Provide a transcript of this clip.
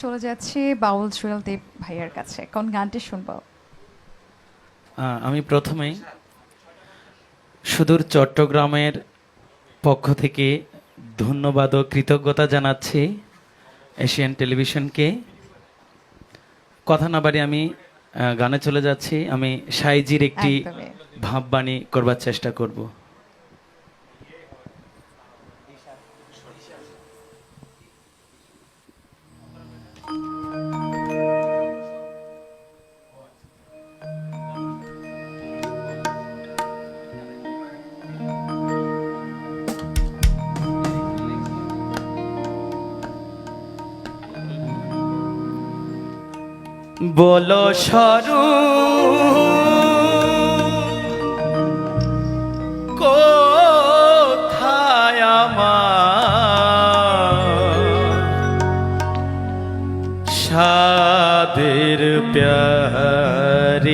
চলে যাচ্ছি বাউল জুয়েল দেব ভাইয়ার কাছে। কোন গানটি শুনব? আমি প্রথমেই সুদূর চট্টগ্রামের পক্ষ থেকে ধন্যবাদ ও কৃতজ্ঞতা জানাচ্ছি এশিয়ান টেলিভিশনকে। কথা না বাড়ি আমি গানে চলে যাচ্ছি। আমি সাইজির একটি। ভাববাণী করবার চেষ্টা করব। বলো সরু সাদের প্যারি?